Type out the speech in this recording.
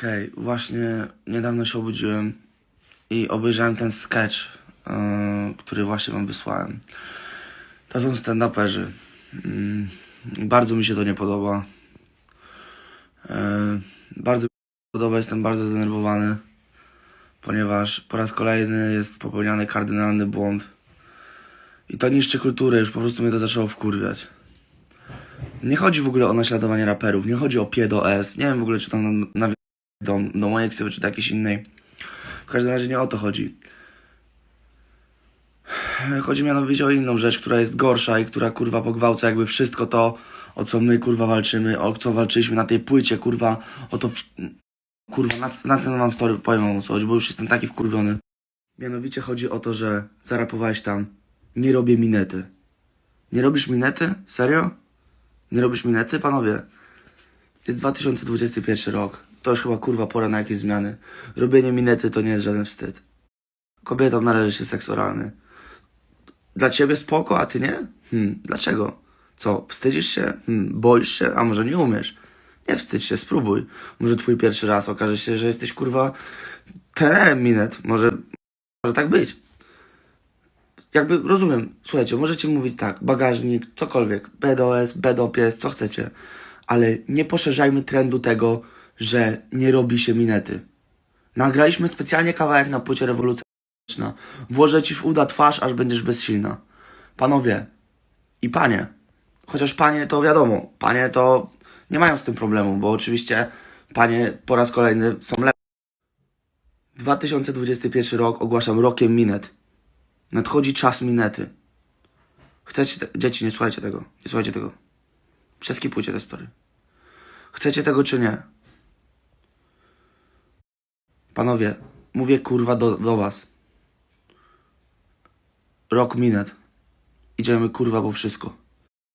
Hej, właśnie niedawno się obudziłem i obejrzałem ten sketch, yy, który właśnie wam wysłałem. To są stand-uperzy. Mm, bardzo mi się to nie podoba. Yy, bardzo mi się podoba, jestem bardzo zdenerwowany, ponieważ po raz kolejny jest popełniany kardynalny błąd. I to niszczy kulturę, już po prostu mnie to zaczęło wkurwiać. Nie chodzi w ogóle o naśladowanie raperów, nie chodzi o P do S. Nie wiem w ogóle, czy tam na do, do mojej ksywy, czy do jakiejś innej. W każdym razie nie o to chodzi. Chodzi mianowicie o inną rzecz, która jest gorsza i która kurwa pogwałca jakby wszystko to, o co my kurwa walczymy, o co walczyliśmy na tej płycie, kurwa, o to. Kurwa, na, na ten mam story, powiem wam o co chodzi, bo już jestem taki wkurwiony. Mianowicie chodzi o to, że zarapowałeś tam, nie robię minety. Nie robisz minety? Serio? Nie robisz minety? Panowie, jest 2021 rok. To już chyba kurwa pora na jakieś zmiany. Robienie minety to nie jest żaden wstyd. Kobietom należy się seks oralny. Dla ciebie spoko, a ty nie? Hmm, dlaczego? Co, wstydzisz się? Hmm, boisz się? A może nie umiesz? Nie wstydź się, spróbuj. Może twój pierwszy raz okaże się, że jesteś kurwa trenerem minet. Może, może tak być. Jakby rozumiem, słuchajcie, możecie mówić tak, bagażnik, cokolwiek, BDOS, BDOPS, co chcecie, ale nie poszerzajmy trendu tego, że nie robi się minety. Nagraliśmy specjalnie kawałek na płycie rewolucyjna. Włożę ci w uda twarz, aż będziesz bezsilna. Panowie i panie, chociaż panie to wiadomo, panie to nie mają z tym problemu, bo oczywiście panie po raz kolejny są lepsze. 2021 rok ogłaszam rokiem minet. Nadchodzi czas minety. Chcecie, te... dzieci, nie słuchajcie tego, nie słuchajcie tego. Przeskipujcie te story. Chcecie tego czy nie? Panowie, mówię kurwa do, do was. Rok minet. Idziemy kurwa po wszystko.